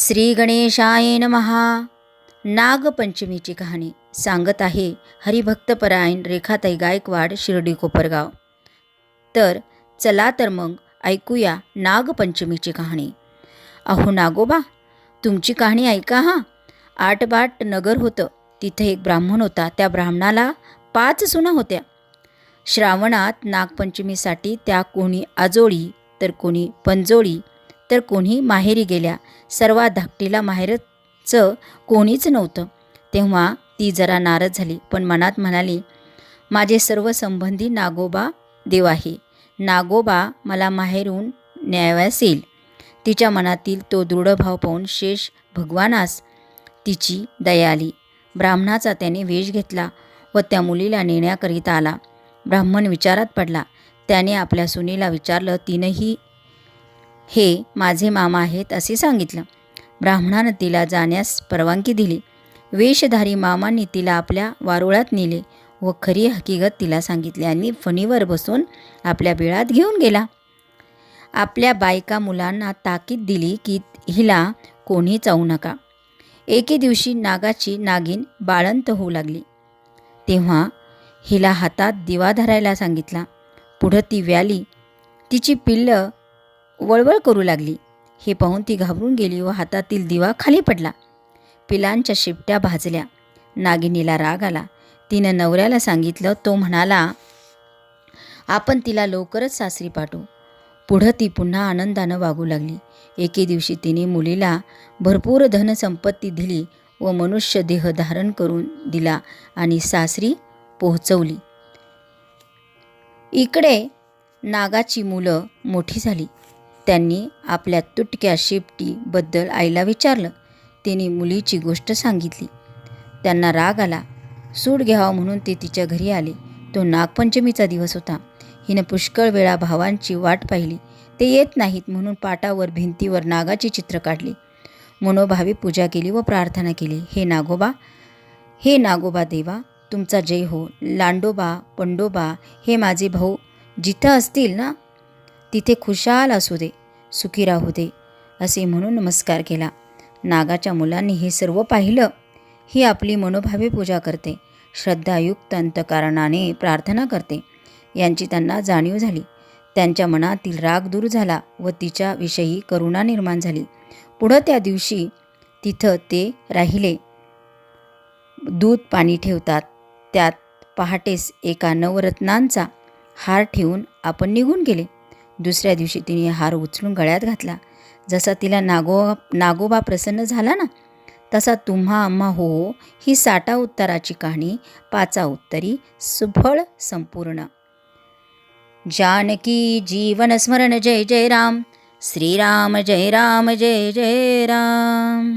श्री गणेशाय महा नागपंचमीची कहाणी सांगत आहे हरिभक्तपरायण रेखाताई गायकवाड शिर्डी कोपरगाव. तर चला तर मग ऐकूया नागपंचमीची कहाणी. अहो नागोबा तुमची कहाणी ऐका हां. आटबाट नगर होतं. तिथे एक ब्राह्मण होता. त्या ब्राह्मणाला पाच सुना होत्या. श्रावणात नागपंचमीसाठी त्या कोणी आजोळी तर कोणी पंजोळी तर कोणी माहेरी गेल्या. सर्वात धाकटीला माहेरचं कोणीच नव्हतं. तेव्हा ती जरा नाराज झाली पण मनात म्हणाली माझे सर्व संबंधी नागोबा देव आहे. नागोबा मला माहेरून न्यावयास येईल. तिच्या मनातील तो दृढभाव पाहून शेष भगवानास तिची दया आली. ब्राह्मणाचा त्याने वेश घेतला व त्या मुलीला नेण्याकरिता आला. ब्राह्मण विचारात पडला. त्याने आपल्या सुनेला विचारलं तिनंही हे माझे मामा आहेत असे सांगितलं. ब्राह्मणानं तिला जाण्यास परवानगी दिली. वेशधारी मामांनी तिला आपल्या वारुळात नेले व खरी हकीकत तिला सांगितली आणि फणीवर बसून आपल्या बिळात घेऊन गेला. आपल्या बायका मुलांना ताकीद दिली की हिला कोणी चावू नका. एके दिवशी नागाची नागिन बाळंत होऊ लागली. तेव्हा हिला हातात दिवा धरायला सांगितला. पुढं ती व्याली. तिची पिल्लं वळवळ करू लागली. हे पाहून ती घाबरून गेली व हातातील दिवा खाली पडला. पिलांच्या शिपट्या भाजल्या. नागिनीला राग आला. तिनं नवऱ्याला सांगितलं तो म्हणाला आपण तिला लवकरच सासरी पाठवू. पुढं ती पुन्हा आनंदानं वागू लागली. एके दिवशी तिने मुलीला भरपूर धनसंपत्ती दिली व मनुष्य देह धारण करून दिला आणि सासरी पोहोचवली. इकडे नागाची मुलं मोठी झाली. त्यांनी आपल्या तुटक्या शेपटीबद्दल आईला विचारलं. तिने मुलीची गोष्ट सांगितली. त्यांना राग आला. सूड घ्यावा म्हणून ते तिच्या घरी आले. तो नागपंचमीचा दिवस होता. हिनं पुष्कळ वेळा भावांची वाट पाहिली. ते येत नाहीत म्हणून पाटावर भिंतीवर नागाची चित्र काढली. मनोभावी पूजा केली व प्रार्थना केली. हे नागोबा हे नागोबा देवा तुमचा जय हो. लांडोबा पंडोबा हे माझे भाऊ जिथं असतील ना तिथे खुशाल असू दे. सुखी राहू दे असे म्हणून नमस्कार केला. नागाच्या मुलांनी हे सर्व पाहिलं. ही आपली मनोभावे पूजा करते. श्रद्धायुक्त अंतकारणाने प्रार्थना करते. यांची त्यांना जाणीव झाली. त्यांच्या मनातील राग दूर झाला व तिच्याविषयी करुणा निर्माण झाली. पुढं त्या दिवशी तिथं ते राहिले. दूध पाणी ठेवतात. त्यात पहाटेस एका नवरत्नांचा हार ठेवून आपण निघून गेले. दुसऱ्या दिवशी तिने हार उचलून गळ्यात घातला. जसा तिला नागो नागोबा प्रसन्न झाला ना तसा तुम्हा अम्मा हो ही साठा उत्तराची कहाणी पाचा उत्तरी सुफळ संपूर्ण. जानकी जीवन स्मरण जय जय राम श्रीराम जय राम जय जय राम.